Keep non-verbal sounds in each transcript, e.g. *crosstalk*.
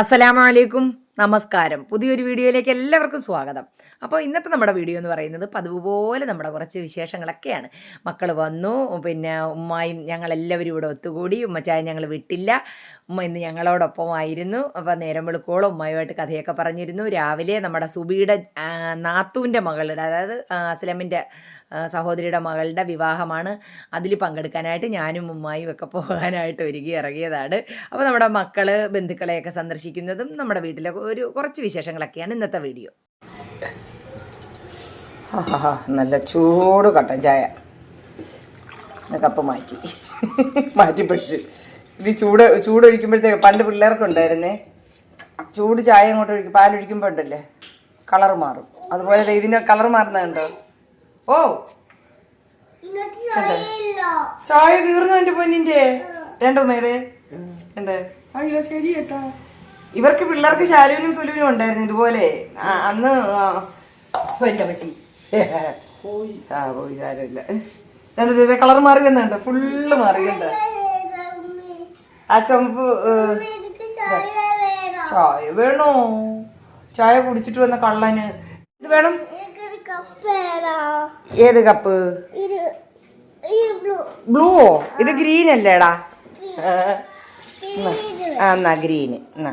അസ്സലാമു അലൈക്കും. നമസ്കാരം. പുതിയൊരു വീഡിയോയിലേക്ക് എല്ലാവർക്കും സ്വാഗതം. അപ്പോൾ ഇന്നത്തെ നമ്മുടെ വീഡിയോ എന്ന് പറയുന്നത് പതിവ് നമ്മുടെ കുറച്ച് വിശേഷങ്ങളൊക്കെയാണ്. മക്കൾ വന്നു പിന്നെ ഉമ്മായും ഞങ്ങളെല്ലാവരും ഇവിടെ ഒത്തുകൂടി. ഉമ്മച്ചായ ഞങ്ങൾ വിട്ടില്ല. ഉമ്മ ഇന്ന് ഞങ്ങളോടൊപ്പമായിരുന്നു അപ്പോൾ നേരം വെളുക്കോളം ഉമ്മയുമായിട്ട് കഥയൊക്കെ പറഞ്ഞിരുന്നു. രാവിലെ നമ്മുടെ സുബിയുടെ നാത്തുവിന്റെ മകളുടെ അതായത് അസ്ലമിന്റെ സഹോദരിയുടെ മകളുടെ വിവാഹമാണ് അതിൽ പങ്കെടുക്കാനായിട്ട് ഞാനും ഉമ്മായും ഒക്കെ പോകാനായിട്ട് ഒരുങ്ങി ഇറങ്ങിയതാണ്. അപ്പോൾ നമ്മുടെ മക്കൾ ബന്ധുക്കളെയൊക്കെ സന്ദർശിക്കുന്നതും നമ്മുടെ വീട്ടിലെ ഒരു കുറച്ച് വിശേഷങ്ങളൊക്കെയാണ് ഇന്നത്തെ വീഡിയോ. നല്ല ചൂട് കട്ടൻ ചായ. കപ്പ് മാറ്റി. മാറ്റി പിടിച്ച്. ഇത് ചൂട് ചൂടൊഴിക്കുമ്പോഴത്തേക്ക് പണ്ട് പിള്ളേർക്കുണ്ടായിരുന്നേ ചൂട് ചായ അങ്ങോട്ട് ഒഴിക്കും പാലൊഴിക്കുമ്പോൾ ഉണ്ടല്ലേ കളർ മാറും. അതുപോലെ ഇതിന് കളർ മാറുന്നുണ്ടോ ഓ! ചായ തീർന്നു എന്റെ പൊന്നിന്റെ രണ്ടോ മേരെ ഉണ്ട് അയ്യോ ശരി ഏട്ടാ ഇവർക്ക് പിള്ളേർക്ക് ശാലുവിനും സുലുവിനും ഉണ്ടായിരുന്നു ഇതുപോലെ. അന്ന് അമ്മച്ചി പോയി ആ പോയി സാരമില്ല രണ്ടു കളർ മാറി വന്നുണ്ട് ഫുള്ള് മാറിയുണ്ട് ആ ചുമപ്പ് ചായ വേണോ? ചായ കുടിച്ചിട്ട് വന്ന കള്ളന്. ഇത് വേണം. ഏത് കപ്പ്? ബ്ലൂവോ? ഇത് ഗ്രീൻ. അല്ലേടാ എന്നാ ഗ്രീന്. എന്നാ.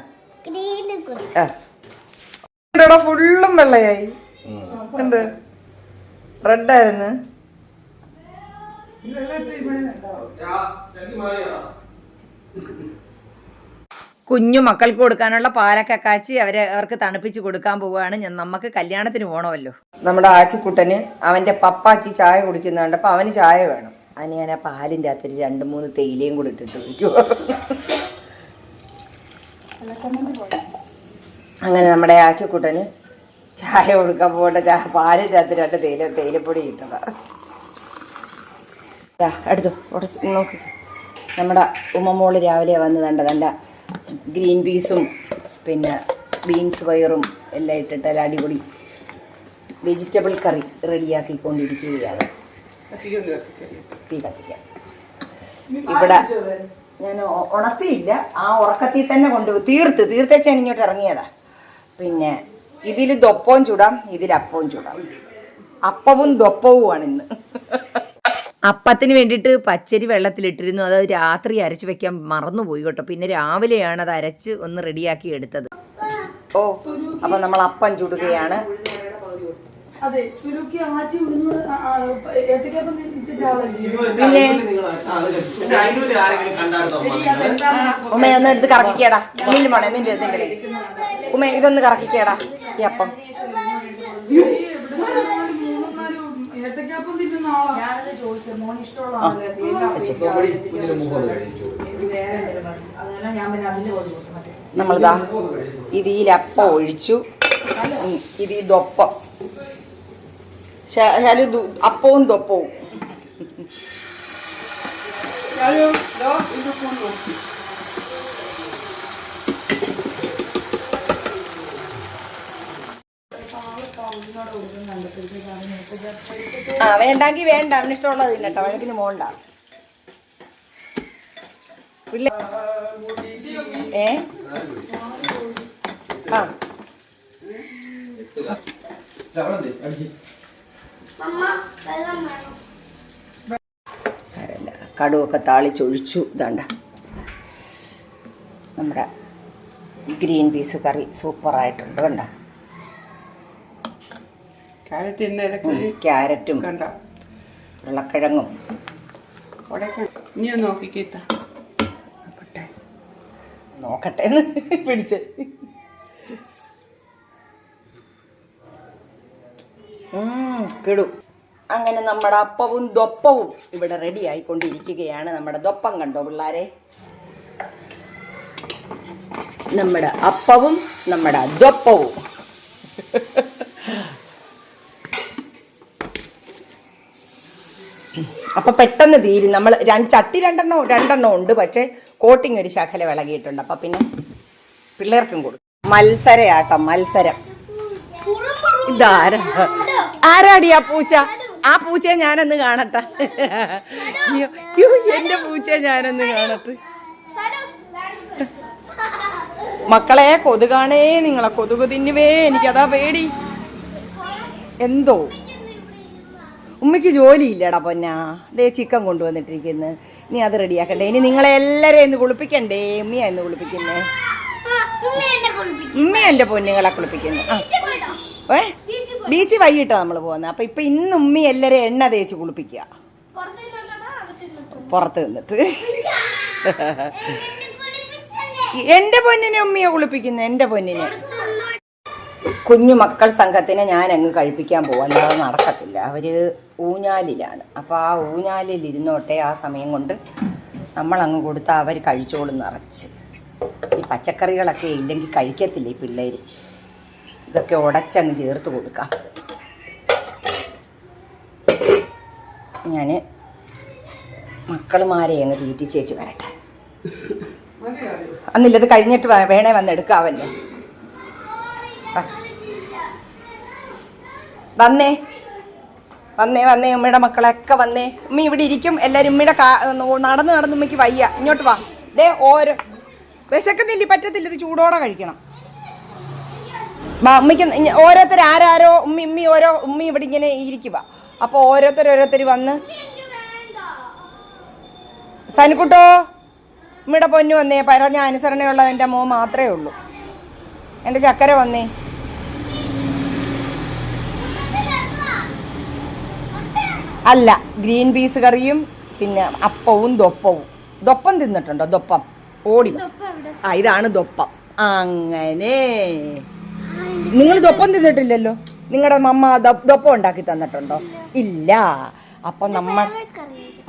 ഫുള്ളും വെള്ളയായി. എന്ത്? റെഡായിരുന്നു കുഞ്ഞു മക്കൾക്ക് കൊടുക്കാനുള്ള പാലൊക്കെ കാച്ചി അവരെ അവർക്ക് തണുപ്പിച്ച് കൊടുക്കാൻ പോവുകയാണ്. ഞാൻ നമുക്ക് കല്യാണത്തിന് പോകണമല്ലോ നമ്മുടെ ആച്ചിക്കുട്ടന് അവന്റെ പപ്പാച്ചി ചായ കുടിക്കുന്നുണ്ട്. അപ്പൊ അവന് ചായ വേണം. അതിന് ഞാൻ ആ പാലിന്റെ അകത്തിൽ രണ്ട് മൂന്ന് തേയിലയും കൂടി ഇട്ടിട്ട് കുടിക്കുമോ അങ്ങനെ നമ്മുടെ ആച്ചക്കൂട്ടന് ചായ കൊടുക്കാൻ പോകട്ടെ ചായ പാലിന്റെ അകത്ത് രണ്ട് തേയില തേയിലപ്പൊടി ഇട്ടതാ. എടുത്തോ ഉടച്ച് നോക്ക്. നമ്മുടെ ഉമ്മമോൾ രാവിലെ വന്ന് കണ്ട നല്ല ഗ്രീൻ പീസും പിന്നെ ബീൻസ് വയറും എല്ലാം ഇട്ടിട്ട് നല്ല അടിപൊളി വെജിറ്റബിൾ കറി റെഡിയാക്കിക്കൊണ്ടിരിക്കുകയാണ്. തീ കത്തിക്കാം. ഇവിടെ ഞാൻ ഉണർത്തിയില്ല. ആ ഉറക്കത്തിൽ തന്നെ കൊണ്ടുപോയി തീർത്ത് തീർത്തേച്ചാൻ ഇങ്ങോട്ട് ഇറങ്ങിയതാ. പിന്നെ ഇതിൽ ദൊപ്പവും ചുടാം ഇതിൽ അപ്പവും ചുടാം. അപ്പവും ദൊപ്പവുമാണ് ഇന്ന് അപ്പത്തിന് വേണ്ടിയിട്ട് പച്ചരി വെള്ളത്തിലിട്ടിരുന്നു. അത് രാത്രി അരച്ചു വെക്കാൻ മറന്നുപോയി കേട്ടോ. പിന്നെ രാവിലെയാണ് അത് അരച്ച് ഒന്ന് റെഡിയാക്കി എടുത്തത്. ഓ അപ്പം നമ്മൾ അപ്പം ചുടുകയാണ്. അതെ ഉമ്മ ഒന്ന് എടുത്ത് കറക്കിക്കേടാ. ഉമ്മയിൽ മോളെ നിന്റെ നിന്റെ ഉമ്മ ഇതൊന്ന് കറക്കിക്കേടാ. ഈ അപ്പം. നമ്മളിതാ നാലും ഒഴിച്ചു. തിന്നുന്ന ദൊപ്പം അപ്പവും ചോദിച്ചത് നമ്മളിതാ ഇത് ഇത് ദൊപ്പവും ആ വേണ്ടെങ്കിൽ വേണ്ട അവന് ഇഷ്ടമുള്ളത് തിന്നട്ടോ വഴക്കിന് പോണ്ട പിള്ളേ ഏ? ആ. കടുവൊക്കെ താളിച്ചൊഴിച്ചു. ഇതാണ്ട. നമ്മുടെ ഗ്രീൻ പീസ് കറി സൂപ്പറായിട്ടുണ്ട് കണ്ട. ക്യാരറ്റ് ഉരുളക്കിഴങ്ങും. നോക്കട്ടെ. നോക്കട്ടെ പിടിച്ച്. കിടു. അങ്ങനെ നമ്മുടെ അപ്പവും ദൊപ്പവും ഇവിടെ റെഡി ആയിക്കൊണ്ടിരിക്കുകയാണ്. നമ്മുടെ ദൊപ്പം കണ്ടോ പിള്ളാരെ? നമ്മുടെ അപ്പവും നമ്മുടെ ദൊപ്പവും. അപ്പൊ പെട്ടെന്ന് തീരും. നമ്മൾ രണ്ട് ചട്ടി രണ്ടെണ്ണം രണ്ടെണ്ണം ഉണ്ട്. പക്ഷേ കോട്ടിങ് ഒരു ശകല വിളകിയിട്ടുണ്ട്. അപ്പൊ പിന്നെ പിള്ളേർക്കും കൊടുക്കും മത്സരയാട്ടം മത്സരം. ഇതാരാ? ആരാടിയാ പൂച്ച? ആ പൂച്ചയെ ഞാനൊന്ന് കാണട്ടെ. അയ്യോ എന്റെ പൂച്ചയെ ഞാനൊന്ന് കാണട്ടെ. മക്കളെ കൊതുകാണേ നിങ്ങളെ കൊതുക് തിന്നുവേ എനിക്കതാ പേടി. എന്തോ? ഉമ്മയ്ക്ക് ജോലിയില്ലടാ പൊന്നാ. ദേ ചിക്കൻ കൊണ്ടുവന്നിട്ടിരിക്കുന്നു. നീ അത് റെഡിയാക്കണ്ടേ. ഇനി നിങ്ങളെ എല്ലാവരെയും ഇന്ന് കുളിപ്പിക്കണ്ടേ? ഉമ്മയാ ഇന്ന് കുളിപ്പിക്കുന്നേ. ഉമ്മ എന്റെ പൊന്നുങ്ങളെ കുളിപ്പിക്കുന്നു. ഏ? ബീച്ച് വൈകിട്ടാണ് നമ്മൾ പോകുന്നത് അപ്പം ഇപ്പം ഇന്ന് ഉമ്മി എല്ലാവരെയും എണ്ണ തേച്ച് കുളിപ്പിക്കുക പുറത്ത് നിന്നിട്ട്. എന്റെ പൊന്നിനെ ഉമ്മിയെ കുളിപ്പിക്കുന്നു എന്റെ പൊന്നിനെ. കുഞ്ഞു മക്കൾ സംഘത്തിനെ ഞാൻ അങ്ങ് കഴിപ്പിക്കാൻ പോകും അല്ലാതെ നടക്കത്തില്ല. അവർ ഊഞ്ഞാലിലാണ്. അപ്പോൾ ആ ഊഞ്ഞാലിൽ ഇരുന്നോട്ടെ ആ സമയം കൊണ്ട് നമ്മൾ അങ്ങ് കൊടുത്താൽ അവർ കഴിച്ചോളും നിറച്ച്. ഈ പച്ചക്കറികളൊക്കെ ഇല്ലെങ്കിൽ കഴിക്കത്തില്ല ഈ പിള്ളേർ ഇതൊക്കെ ഉടച്ചങ്ങ് ചേർത്ത് കൊടുക്കാം. ഞാൻ മക്കളുമാരെ അങ്ങ് തീറ്റിച്ചേച്ച് വരട്ടെ. അന്നില്ലത് കഴിഞ്ഞിട്ട് വേണേ വന്ന് എടുക്കാവല്ലേ? വന്നേ. വന്നേ വന്നേ ഉമ്മയുടെ മക്കളൊക്കെ വന്നേ. ഉമ്മ ഇവിടെ ഇരിക്കും. എല്ലാവരും ഉമ്മയുടെ നടന്ന് നടന്ന് ഉമ്മയ്ക്ക് വയ്യ. ഇങ്ങോട്ട് വാ. ദേ ഓരോ. വിശക്കുന്നില്ല? പറ്റത്തില്ല ഇത് ചൂടോടെ കഴിക്കണം. ഇഞ്ഞ- ഓരോരുത്തർ ആരാരോ ഉമ്മി ഉമ്മി ഓരോ ഉമ്മി ഇവിടെ ഇങ്ങനെ ഇരിക്കുക അപ്പോൾ ഓരോരുത്തർ ഓരോരുത്തർ വന്ന്. സനിക്കുട്ടോ ഉമ്മയുടെ പൊന്നു വന്നേ. പറഞ്ഞ അനുസരണയുള്ള എന്റെ മോ മാത്രമേ ഉള്ളൂ. എന്റെ ചക്കര വന്നേ. അല്ല ഗ്രീൻ പീസ് കറിയും പിന്നെ അപ്പവും ദൊപ്പവും. ദൊപ്പം തിന്നിട്ടുണ്ടോ? ദൊപ്പം. ഓടി. ആ ഇതാണ് ദൊപ്പം. അങ്ങനെ. നിങ്ങൾ ദൊപ്പം തിന്നിട്ടില്ലല്ലോ? നിങ്ങളുടെ മമ്മ ദൊപ്പം ഉണ്ടാക്കി തന്നിട്ടുണ്ടോ? ഇല്ല. അപ്പം നമ്മ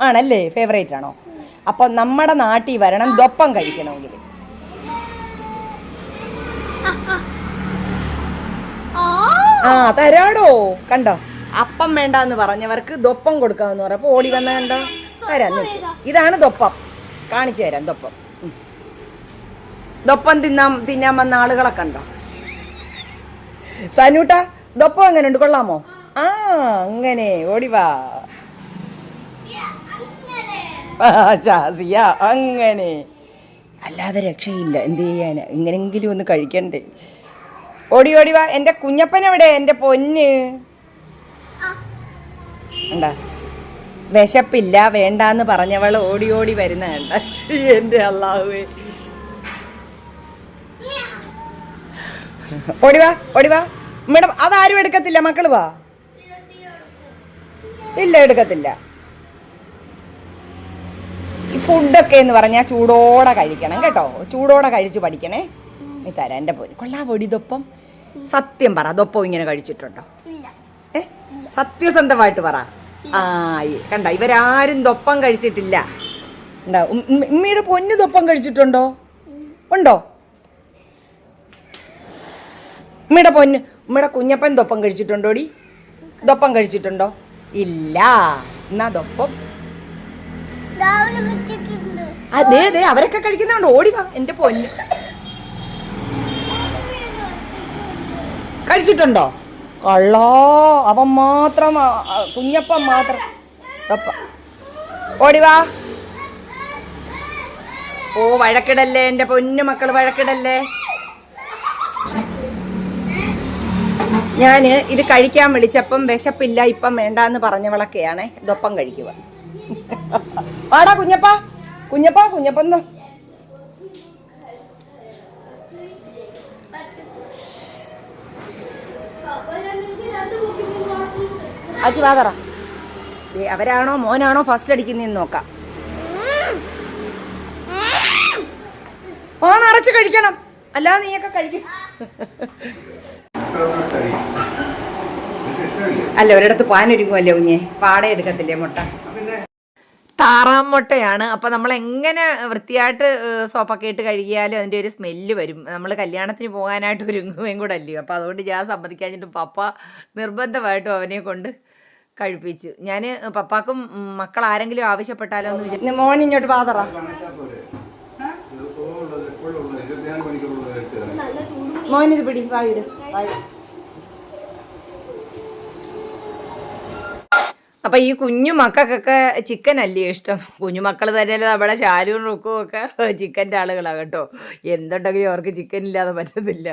ആണല്ലേ? ഫേവറേറ്റ് ആണോ? അപ്പം നമ്മുടെ നാട്ടിൽ വരണം ദൊപ്പം കഴിക്കണമെങ്കിൽ. ആ തരാടോ. കണ്ടോ? അപ്പം വേണ്ട എന്ന് പറഞ്ഞവർക്ക് ദൊപ്പം കൊടുക്കാമെന്ന് പറഞ്ഞപ്പോ ഓടി വന്ന കണ്ടോ? തരാം ഇതാണ് ദൊപ്പം. കാണിച്ചു തരാം ദൊപ്പം. ദൊപ്പം തിന്നാൻ തിന്നാൻ വന്ന ആളുകളെ കണ്ടോ? സനൂട്ട ഇതൊപ്പം എങ്ങനെ ഉണ്ട് കൊള്ളാമോ? ആ അങ്ങനെ. ഓടിവാ അങ്ങനെ. അല്ലാതെ രക്ഷയില്ല. എന്ത് ചെയ്യാൻ എങ്ങനെങ്കിലും ഒന്ന് കഴിക്കണ്ടേ. ഓടി ഓടി വാ. എന്റെ കുഞ്ഞപ്പൻ എവിടെ? എന്റെ പൊന്ന്. ഉണ്ടാ വിശപ്പില്ല വേണ്ടാന്ന് പറഞ്ഞവൾ ഓടി ഓടി വരുന്ന എന്റെ അള്ളാഹുവേ. ഓടി വാ ഓടി വാ. മേഡം അതാരും എടുക്കത്തില്ല മക്കൾ വാ. ഇല്ല എടുക്കത്തില്ല. ഈ ഫുഡൊക്കെ എന്ന് പറഞ്ഞാൽ ചൂടോടെ കഴിക്കണം കേട്ടോ. ചൂടോടെ കഴിച്ച് പഠിക്കണേ. നീ തരാം എന്റെ പോയി കൊള്ളാ പൊടിതൊപ്പം സത്യം പറ അതൊപ്പം ഇങ്ങനെ കഴിച്ചിട്ടുണ്ടോ? ഏ? സത്യസന്ധമായിട്ട് പറ. ആ കണ്ട ഇവരാരും ദൊപ്പം കഴിച്ചിട്ടില്ല. ഉണ്ടോ ഉം- ഉം- ഉമ്മയുടെ പൊന്നു ദൊപ്പം കഴിച്ചിട്ടുണ്ടോ? ഉണ്ടോ? ഉമ്മയുടെ പൊന്ന് ഉമ്മയുടെ കുഞ്ഞപ്പൻ ദൊപ്പം കഴിച്ചിട്ടുണ്ടോടി? ദൊപ്പം കഴിച്ചിട്ടുണ്ടോ? ഇല്ല. എന്നാ ദൊപ്പം? അതെ അതെ അവരൊക്കെ കഴിക്കുന്നുണ്ട് ഓടി വാ എന്റെ പൊന്ന്. കഴിച്ചിട്ടുണ്ടോ? കള്ളോ അവൻ മാത്രം കുഞ്ഞപ്പൻ മാത്രം. ദപ്പ. ഓടി വാ. ഓ വഴക്കിടല്ലേ എന്റെ പൊന്നു മക്കൾ വഴക്കിടല്ലേ? ഞാൻ ഇത് കഴിക്കാൻ വിളിച്ചപ്പം വിശപ്പില്ല ഇപ്പം വേണ്ട എന്ന് പറഞ്ഞവളൊക്കെയാണേ ഇതൊപ്പം കഴിക്കുക. വാടാ കുഞ്ഞപ്പ കുഞ്ഞപ്പ കുഞ്ഞപ്പന്നോ. അജി വാതറ അവരാണോ മോനാണോ ഫസ്റ്റ് അടിക്കുന്നതെന്ന് നോക്കാം. ഓണറച്ച് കഴിക്കണം. അല്ലാതെ നീയൊക്കെ കഴിക്കും അല്ല ഒരിടത്ത് പാനൊരുങ്ങുമല്ലേ കുഞ്ഞെ. പാടെ എടുക്കത്തില്ലേ മുട്ട? താറാം മുട്ടയാണ്. അപ്പോൾ നമ്മൾ എങ്ങനെ വൃത്തിയായിട്ട് സോപ്പൊക്കെ ഇട്ട് കഴുകിയാലും അതിന്റെ ഒരു സ്മെല്ല് വരും. നമ്മൾ കല്യാണത്തിന് പോകാനായിട്ട് ഒരുങ്ങുകയും കൂടെ അല്ലയോ. അപ്പോൾ അതുകൊണ്ട് ഞാൻ സമ്മതിക്കാഞ്ഞിട്ട് പപ്പ നിർബന്ധമായിട്ടും അവനെ കൊണ്ട് കഴിപ്പിച്ചു. ഞാൻ പപ്പാക്കും മക്കൾ ആരെങ്കിലും ആവശ്യപ്പെട്ടാലോ എന്ന് വിചാരിച്ചു മോൻ ഇങ്ങോട്ട് പാതറ മോനിത് പിടി വായിട് വായി അപ്പം അപ്പൊ ഈ കുഞ്ഞു മക്കൾക്കൊക്കെ ചിക്കൻ അല്ലേ ഇഷ്ടം? കുഞ്ഞു മക്കൾ തന്നെ നമ്മുടെ ശാലും റുക്കും ഒക്കെ ചിക്കന്റെ ആളുകളാണ് കേട്ടോ. എന്തുണ്ടെങ്കിലും അവർക്ക് ചിക്കൻ ഇല്ലാതെ പറ്റത്തില്ല.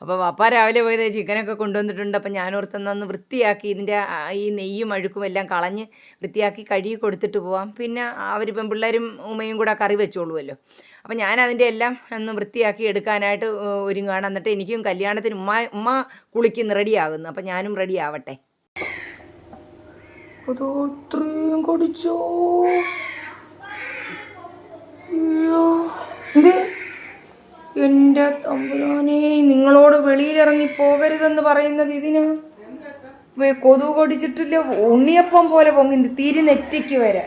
അപ്പോൾ പപ്പ രാവിലെ പോയത് ചിക്കനൊക്കെ കൊണ്ടുവന്നിട്ടുണ്ട്. അപ്പം ഞാൻ ഓർത്തെന്ന് വൃത്തിയാക്കി ഇതിന്റെ ഈ നെയ്യും അഴുക്കും എല്ലാം കളഞ്ഞ് വൃത്തിയാക്കി കഴുകി കൊടുത്തിട്ട് പോവാം. പിന്നെ അവർ പെൺപിള്ളേരും ഉമ്മയും കൂടെ കറി വെച്ചോളുമല്ലോ അപ്പം ഞാൻ അതിന്റെ എല്ലാം ഒന്ന് വൃത്തിയാക്കി എടുക്കാനായിട്ട് ഒരുങ്ങുകയാണ് എന്നിട്ട് എനിക്കും കല്യാണത്തിന് ഉമ്മ ഉമ്മ കുളിക്കുന്ന റെഡിയാകുന്നു അപ്പം ഞാനും റെഡി ആവട്ടെ. അതോ ഇത്രയും കടിച്ചോ? അയ്യോ. എന്റെ തമ്പുരാനെ നിങ്ങളോട് വെളിയിലിറങ്ങി പോകരുതെന്ന് പറയുന്നത് ഇതിന്? കൊതു കടിച്ചിട്ടില്ല? ഉണ്ണിയപ്പം പോലെ പൊങ്ങി തിരി നെറ്റിക്ക് വരെ.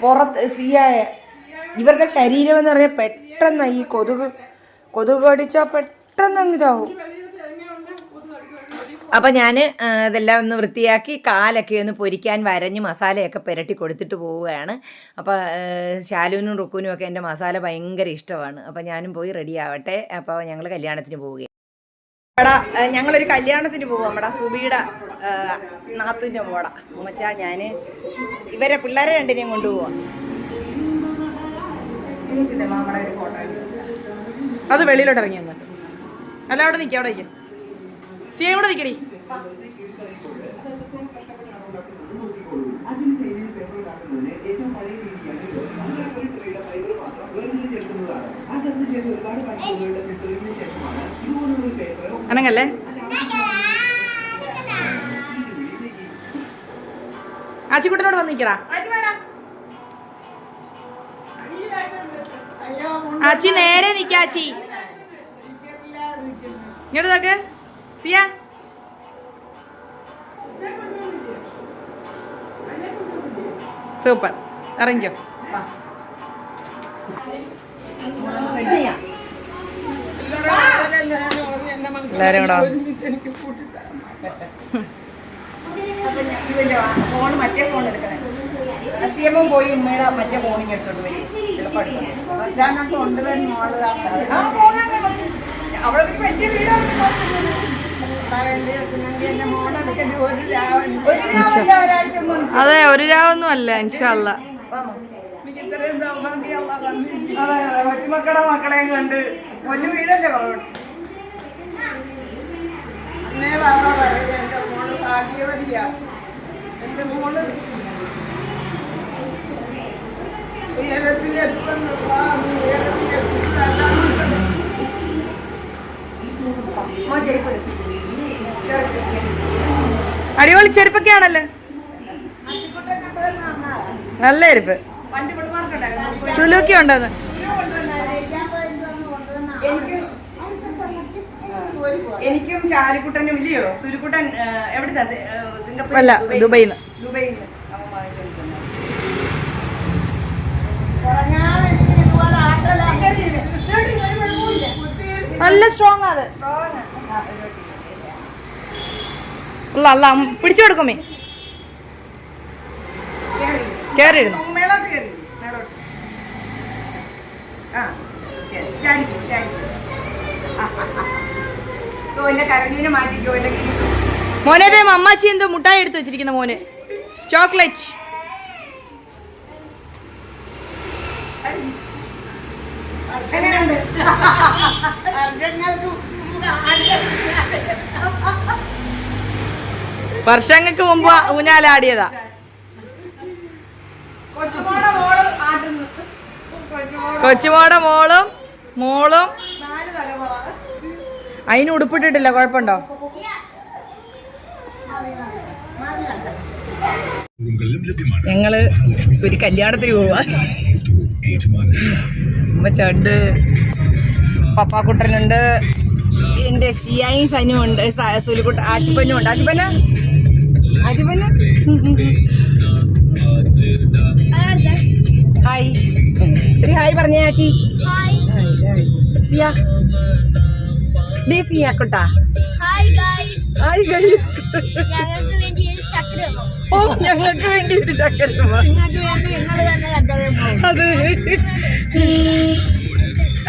പുറത്ത് സിയായ ഇവരുടെ ശരീരം എന്ന് പറഞ്ഞാൽ പെട്ടെന്ന് ഈ കൊതുക് കൊതുക് കടിച്ചാൽ പെട്ടെന്ന് അങ്ങ് ഇതാവും. അപ്പം ഞാൻ ഇതെല്ലാം ഒന്ന് വൃത്തിയാക്കി കാലൊക്കെ ഒന്ന് പൊരിക്കാൻ വരഞ്ഞ് മസാലയൊക്കെ പുരട്ടി കൊടുത്തിട്ട് പോവുകയാണ്. അപ്പോൾ ശാലുവിനും റുക്കുവിനും ഒക്കെ എന്റെ മസാല ഭയങ്കര ഇഷ്ടമാണ്. അപ്പോൾ ഞാനും പോയി റെഡി ആവട്ടെ. അപ്പോൾ ഞങ്ങൾ കല്യാണത്തിന് പോവുകയാണ്. എടാ ഞങ്ങളൊരു കല്യാണത്തിന് പോവാം. നമ്മുടെ സുബിയുടെ നാത്തുന്റെ മോട ഉമ്മച്ചാ ഞാൻ ഇവരെ പിള്ളേരെ രണ്ടിനെയും കൊണ്ടുപോവാം അത് വെളിയിലോട്ട് ഇറങ്ങി അല്ല അവിടെ നിൽക്കാം അവിടെ നിൽക്കുക സിയ ഇവിടെ നിൽക്കടി. അനങ്ങല്ലേ? ആച്ചിക്കുട്ടനോട് വന്നിക്കടാ ആച്ചി നേരെ നിക്കാച്ചി ഇങ്ങോട്ട് നോക്ക്. സിയ സൂപ്പർ ഇറങ്ങിക്കോ എല്ലാരും കൂടെ ഫോൺ മറ്റേ ഫോൺ എടുക്കണേ സിയമ്മൻ പോയി ഉമ്മയുടെ മറ്റേ ഫോണിങ് എടുത്തോണ്ട് വരും ആ, പോകാനേ പറ്റൂ. അവിടെ വലിയ വീടാണ്. അതെ ഒരു രാവൊന്നും അല്ല ഇൻഷല്ല മക്കളെ അതെ അതെ കൊച്ചുമക്കളുടെ മക്കളെയും കണ്ട്. വലിയ വീടല്ലേ പറഞ്ഞു അമ്മ ചെരുപ്പ് ഇട്. ചെറുക്ക്. അടിപൊളി ചെരുപ്പൊക്കെ ആണല്ലേ നല്ല ചെരുപ്പ്. സുലൂക്കി ഉണ്ടെന്ന് എനിക്കും ശാലിക്കുട്ടനും ഇല്ലയോ? സുരുക്കുട്ടൻ എവിടുന്നാ സിംഗപ്പൂർ അല്ല, ദുബൈന്ന്. വാങ്ങിച്ചോണ്ടിരുന്നത്. നല്ല സ്ട്രോങ് അത് Strong ആ. ആ, അല്ല അല്ല ഉം, പിടിച്ചു കൊടുക്കുമേ കേറി. കേറി ഇരുന്നു മേലോട്ട് കേറി. മേലോട്ട്. ആ, yes. ചാരിക്കും, ചാരിക്കും. ആ, ആ, ആ. എന്റെ കരഞ്ഞിനെ മാറ്റിക്കോ അല്ലെങ്കിൽ മോനെ ദേ അമ്മാച്ചി എന്തോ മുട്ടായി എടുത്തു വെച്ചിരിക്കുന്ന മോന്. ചോക്ലേറ്റ്. എങ്ങനെയുണ്ട് *laughs* വർഷങ്ങൾക്ക് മുമ്പ് ഊഞ്ഞാലാടിയതാ. കൊച്ചുമോടെ മോളും മോളും അതിന് ഉടുപ്പിട്ടിട്ടില്ല കുഴപ്പമുണ്ടോ ും? ഞങ്ങൾ ഒരു കല്യാണത്തിന് പോവാ. ചേട്ട് പപ്പാക്കുട്ടനുണ്ട്. എന്റെ സിയായും സനുണ്ട് സുലുക്കുട്ട ആച്ചിപ്പനും ഉണ്ട് ആച്ചിപ്പന? ഹായ്. ഒരു ഹായ് പറഞ്ഞേ ആച്ചി. സിയ. ഡേ സിയ കുട്ടാ. Hi guys. ഞങ്ങൾക്ക് വേണ്ടി ഒരു ഓ ഞങ്ങൾക്ക് വേണ്ടി ഒരു ചക്കര നിങ്ങൾക്ക് വേണ്ടി നിങ്ങൾ തന്നെ അത്.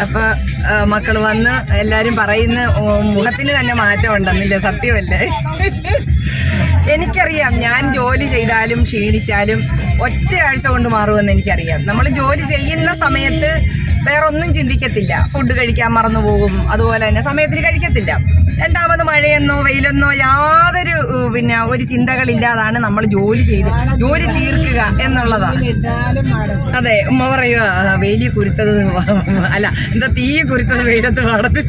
അപ്പൊ മക്കൾ വന്ന് എല്ലാരും പറയുന്ന മുഖത്തിന് തന്നെ മാറ്റം ഉണ്ടെന്നില്ല സത്യമല്ലേ? എനിക്കറിയാം ഞാൻ ജോലി ചെയ്താലും ക്ഷീണിച്ചാലും ഒറ്റ ആഴ്ച കൊണ്ട് മാറുമെന്ന് എനിക്കറിയാം. നമ്മൾ ജോലി ചെയ്യുന്ന സമയത്ത് വേറൊന്നും ചിന്തിക്കത്തില്ല. ഫുഡ് കഴിക്കാൻ മറന്നു പോകും അതുപോലെ തന്നെ സമയത്തിന് കഴിക്കത്തില്ല. രണ്ടാമത് മഴയെന്നോ വെയിലെന്നോ യാതൊരു പിന്നെ ഒരു ചിന്തകളില്ലാതാണ് നമ്മൾ ജോലി ചെയ്ത് ജോലി തീർക്കുക എന്നുള്ളതാണ്. അതെ ഉമ്മ പറയുക "ആ, വെയിലി കുരുത്തത് അല്ല എന്താ തീ കുരുത്തത് വെയിലത്ത് പാടത്തിൽ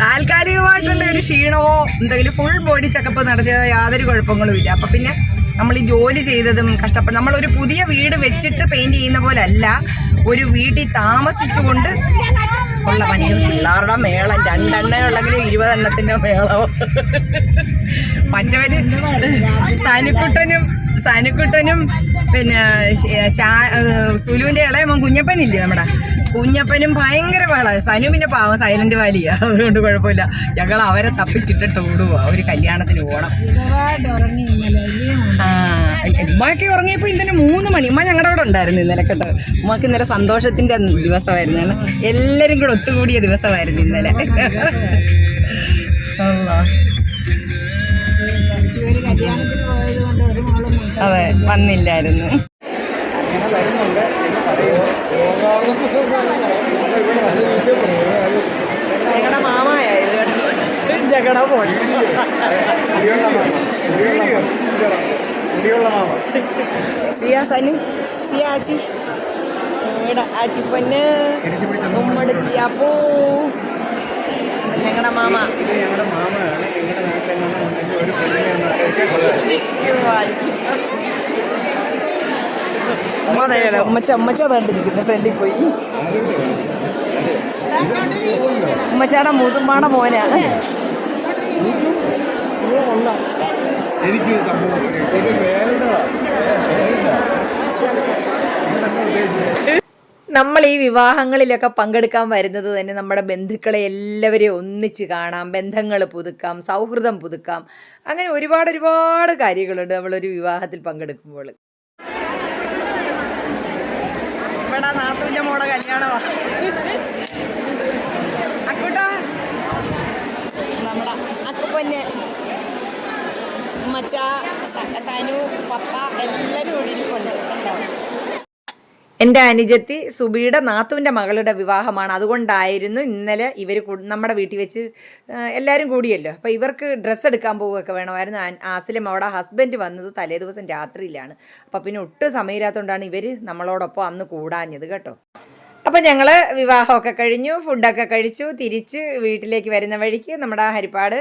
താൽക്കാലികമായിട്ടുള്ള ഒരു ക്ഷീണമോ എന്തെങ്കിലും ഫുൾ ബോഡി ചെക്കപ്പ് നടത്തിയത് യാതൊരു കുഴപ്പങ്ങളും ഇല്ല. അപ്പൊ പിന്നെ നമ്മൾ ഈ ജോലി ചെയ്തതും കഷ്ടപ്പെട്ട് നമ്മളൊരു പുതിയ വീട് വെച്ചിട്ട് പെയിന്റ് ചെയ്യുന്ന പോലെ അല്ല ഒരു വീട്ടിൽ താമസിച്ചുകൊണ്ട് ഉള്ള പനി പിള്ളേരുടെ മേളം. രണ്ടെണ്ണേ ഉള്ളെങ്കിലും ഇരുപതെണ്ണത്തിന്റെ മേളവും. മറ്റവര് സനിക്കുട്ടനും സനിക്കുട്ടനും പിന്നെ സുലുവിന്റെ ഇളയമോൻ കുഞ്ഞപ്പനില്ലേ നമ്മുടെ? കുഞ്ഞപ്പനും ഭയങ്കര ബഹള സനു പിന്നെ പാവം സൈലന്റ് വാലിയ. അതുകൊണ്ട് കുഴപ്പമില്ല. ഞങ്ങൾ അവരെ തപ്പിച്ചിട്ടിട്ട് ഓടുക ഒരു കല്യാണത്തിന് പോകണം ആ ഉമ്മയൊക്കെ ഉറങ്ങിയപ്പോ ഇന്നലെ മൂന്ന് മണി. ഉമ്മ ഞങ്ങളുടെ കൂടെ ഉണ്ടായിരുന്നു ഇന്നലെ കേട്ടോ. ഉമ്മക്ക് ഇന്നലെ സന്തോഷത്തിന്റെ ദിവസമായിരുന്നു. എല്ലാരും കൂടെ ഒത്തുകൂടിയ ദിവസമായിരുന്നു ഇന്നലെ. അതെ വന്നില്ലായിരുന്നു. ഞങ്ങളുടെ മാമായത് കേട്ടോ ഞങ്ങളുടെ പോയി സിയാ സനു. സിയ ആച്ചി. ഇവിടെ ആച്ചി പൊന്ന്. ഉമ്മടിച്ചി അപ്പൂ ഞങ്ങളുടെ മാമ. ഇത് ഞങ്ങളുടെ മാമ ഞങ്ങളുടെ നാട്ടിലെങ്ങനെ അറിയിക്കാൻ ഉമ്മതയുടെ ഉമ്മച്ച ഉമ്മച്ച കണ്ടിരിക്കുന്നു ഫ്രണ്ടിൽ പോയി. ഉമ്മച്ചാടെ മുതുമ്മാടെ മോനാണ് എനിക്ക് നമ്മൾ ഈ വിവാഹങ്ങളിലൊക്കെ പങ്കെടുക്കാൻ വരുന്നത് തന്നെ നമ്മുടെ ബന്ധുക്കളെ എല്ലാവരെയും ഒന്നിച്ച് കാണാം ബന്ധങ്ങൾ പുതുക്കാം സൗഹൃദം പുതുക്കാം. അങ്ങനെ ഒരുപാട് ഒരുപാട് കാര്യങ്ങളുണ്ട് നമ്മളൊരു വിവാഹത്തിൽ പങ്കെടുക്കുമ്പോൾ. നാത്തൂന്റെ മോടെ കല്യാണമാ. അക്കൂട്ടാ. നമ്മുടെ അക്കുപ്പന്നെ മച്ച സനു പപ്പ കണ്ടോ എന്റെ അനുജത്തി സുബിയുടെ നാത്തുവിന്റെ മകളുടെ വിവാഹമാണ്. അതുകൊണ്ടായിരുന്നു ഇന്നലെ ഇവർ നമ്മുടെ വീട്ടിൽ വെച്ച് എല്ലാവരും കൂടിയല്ലോ. അപ്പോൾ ഇവർക്ക് ഡ്രസ്സ് എടുക്കാൻ പോവുകയൊക്കെ വേണമായിരുന്നു. ആസിലും അവിടെ ഹസ്ബൻഡ് വന്നത് തലേ ദിവസം രാത്രിയിലാണ്. അപ്പോൾ പിന്നെ ഒട്ടും സമയമില്ലാത്തതുകൊണ്ടാണ് ഇവർ നമ്മളോടൊപ്പം അന്ന് കൂടാഞ്ഞത് കേട്ടോ. അപ്പം ഞങ്ങൾ വിവാഹമൊക്കെ കഴിഞ്ഞു ഫുഡൊക്കെ കഴിച്ചു തിരിച്ച് വീട്ടിലേക്ക് വരുന്ന വഴിക്ക് നമ്മുടെ ഹരിപ്പാട്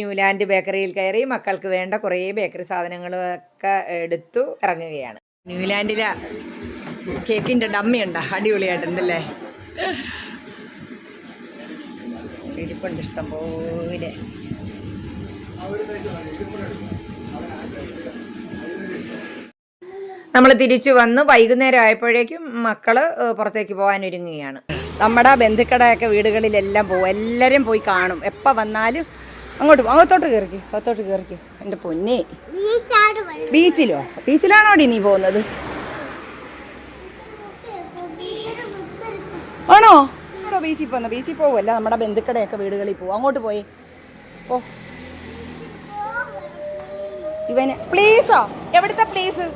ന്യൂലാൻഡ് ബേക്കറിയിൽ കയറി മക്കൾക്ക് വേണ്ട കുറേ ബേക്കറി സാധനങ്ങളൊക്കെ എടുത്തു ഇറങ്ങുകയാണ്. ന്യൂലാൻഡിലെ കേക്കിന്റെ ഡമ്മിയുണ്ടോ അടിപൊളിയായിട്ടുണ്ടല്ലേ ഇരിപ്പുണ്ട് ഇഷ്ടം പോലെ. നമ്മൾ തിരിച്ചു വന്ന്. വൈകുന്നേരം ആയപ്പോഴേക്കും മക്കൾ പുറത്തേക്ക് പോകാനൊരുങ്ങുകയാണ് നമ്മുടെ ബന്ധുക്കടയൊക്കെ വീടുകളിലെല്ലാം പോകും എല്ലാവരും പോയി കാണും. എപ്പോൾ വന്നാലും അങ്ങോട്ട്. അകത്തോട്ട് കയറിക്കോ അകത്തോട്ട് കയറിക്കോ എന്റെ പൊന്നേ. ബീച്ചിലോ? ബീച്ചിലാണോടി നീ പോകുന്നത്? ആണോ? ഇവിടെ ബീച്ചിൽ പോകുന്നു ബീച്ചിൽ പോകുമല്ല നമ്മുടെ ബന്ധുക്കടെയൊക്കെ വീടുകളിൽ പോകും അങ്ങോട്ട് പോയി. ഓ ഇവന്. പ്ലീസോ എവിടുത്തെ പ്ലീസ്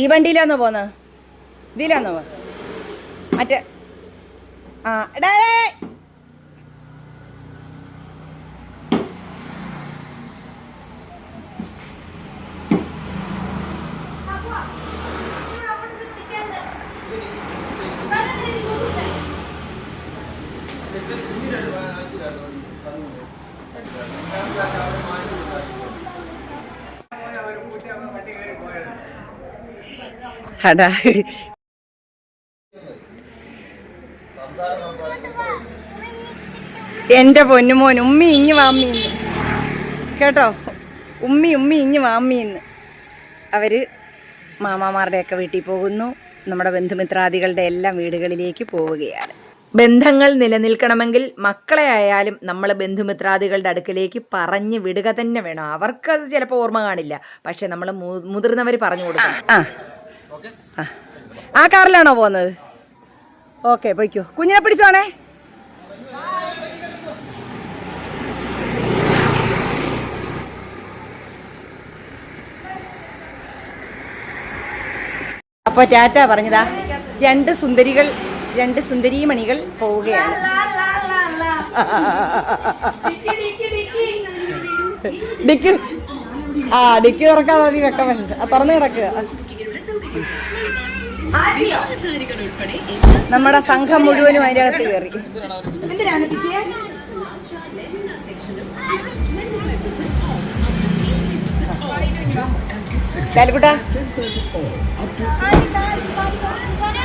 ഈ വണ്ടിയിലാന്നോ പോന്ന്? ഇതിലാന്നോ പോ മറ്റേ ആ എടാ എടാ. എന്റെ പൊന്നുമോൻ ഉമ്മി ഇഞ്ഞ് വാമ്മീന്ന് കേട്ടോ? ഉമ്മി ഉമ്മി ഇഞ്ഞ് വാമ്മീന്ന് അവർ മാമാമാരുടെയൊക്കെ വീട്ടിൽ പോകുന്നു. നമ്മുടെ ബന്ധുമിത്രാദികളുടെ എല്ലാം വീടുകളിലേക്ക് പോവുകയാണ്. ബന്ധങ്ങൾ നിലനിൽക്കണമെങ്കിൽ മക്കളെ ആയാലും നമ്മൾ ബന്ധുമിത്രാദികളുടെ അടുക്കലേക്ക് പറഞ്ഞു വിടുക തന്നെ വേണം. അവർക്കത് ചിലപ്പോൾ ഓർമ്മ കാണില്ല. പക്ഷെ നമ്മൾ മുതിർന്നവർ പറഞ്ഞു കൊടുക്കണം. ആ. ആ. കാറിലാണോ പോകുന്നത്? ഓക്കെ പോയിക്കോ. കുഞ്ഞിനെ പിടിച്ചോണേ അപ്പോൾ ടാറ്റ പറഞ്ഞതാ രണ്ട് സുന്ദരികൾ രണ്ട് സുന്ദരി മണികൾ പോവുകയാണ്. ഡിക്കി ആ ഡിക്കി തുറക്കാതെ വെക്കാൻ പറ്റില്ല തുറന്ന് കിടക്കുക നമ്മുടെ സംഘം മുഴുവനും അതിന്റെ അകത്ത് കയറി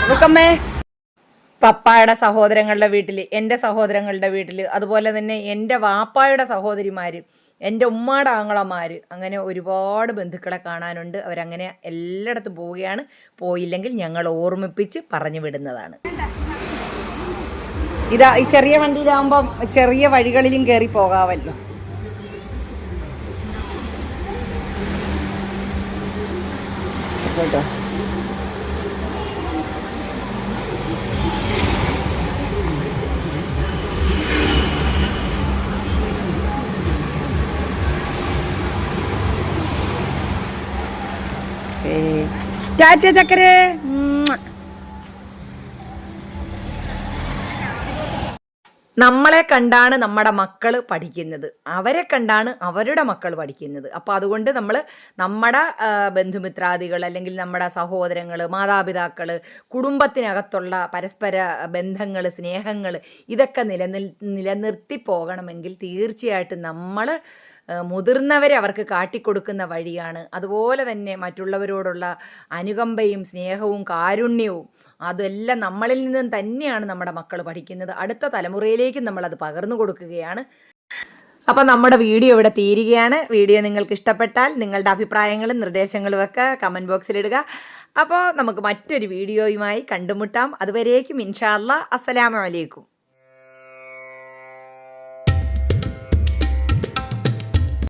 മുക്കമ്മേ പപ്പായുടെ സഹോദരങ്ങളുടെ വീട്ടിൽ എന്റെ സഹോദരങ്ങളുടെ വീട്ടിൽ അതുപോലെ തന്നെ എന്റെ വാപ്പായുടെ സഹോദരിമാർ എന്റെ ഉമ്മാടെ ആങ്ങളമാർ അങ്ങനെ ഒരുപാട് ബന്ധുക്കളെ കാണാനുണ്ട്. അവരങ്ങനെ എല്ലായിടത്തും പോവുകയാണ്. പോയില്ലെങ്കിൽ ഞങ്ങൾ ഓർമ്മിപ്പിച്ച് പറഞ്ഞു വിടുന്നതാണ്. ഇതാ ഈ ചെറിയ വണ്ടിയിലാകുമ്പം ചെറിയ വഴികളിലും കയറി പോകാമല്ലോ കേട്ടോ ടാറ്റ ചക്കരെ. നമ്മളെ കണ്ടാണ് നമ്മുടെ മക്കൾ പഠിക്കുന്നത്. അവരെ കണ്ടാണ് അവരുടെ മക്കൾ പഠിക്കുന്നത്. അപ്പോൾ അതുകൊണ്ട് നമ്മൾ നമ്മുടെ ബന്ധുമിത്രാദികൾ അല്ലെങ്കിൽ നമ്മുടെ സഹോദരങ്ങൾ മാതാപിതാക്കൾ കുടുംബത്തിനകത്തുള്ള പരസ്പര ബന്ധങ്ങൾ സ്നേഹങ്ങൾ ഇതൊക്കെ നിലനിൽ നിലനിർത്തി പോകണമെങ്കിൽ തീർച്ചയായിട്ടും നമ്മൾ മുതിർന്നവരെ അവർക്ക് കാട്ടിക്കൊടുക്കുന്ന വഴിയാണ്. അതുപോലെ തന്നെ മറ്റുള്ളവരോടുള്ള അനുകമ്പയും സ്നേഹവും കാരുണ്യവും അതെല്ലാം നമ്മളിൽ നിന്നും തന്നെയാണ് നമ്മുടെ മക്കൾ പഠിക്കുന്നത്. അടുത്ത തലമുറയിലേക്കും നമ്മളത് പകർന്നു കൊടുക്കുകയാണ്. അപ്പോൾ നമ്മുടെ വീഡിയോ ഇവിടെ തീരുകയാണ്. വീഡിയോ നിങ്ങൾക്ക് ഇഷ്ടപ്പെട്ടാൽ നിങ്ങളുടെ അഭിപ്രായങ്ങളും നിർദ്ദേശങ്ങളും ഒക്കെ കമന്റ് ബോക്സിലിടുക അപ്പോൾ നമുക്ക് മറ്റൊരു വീഡിയോയുമായി കണ്ടുമുട്ടാം. അതുവരേക്കും ഇൻഷാല്ല അസ്സലാമു അലൈക്കും.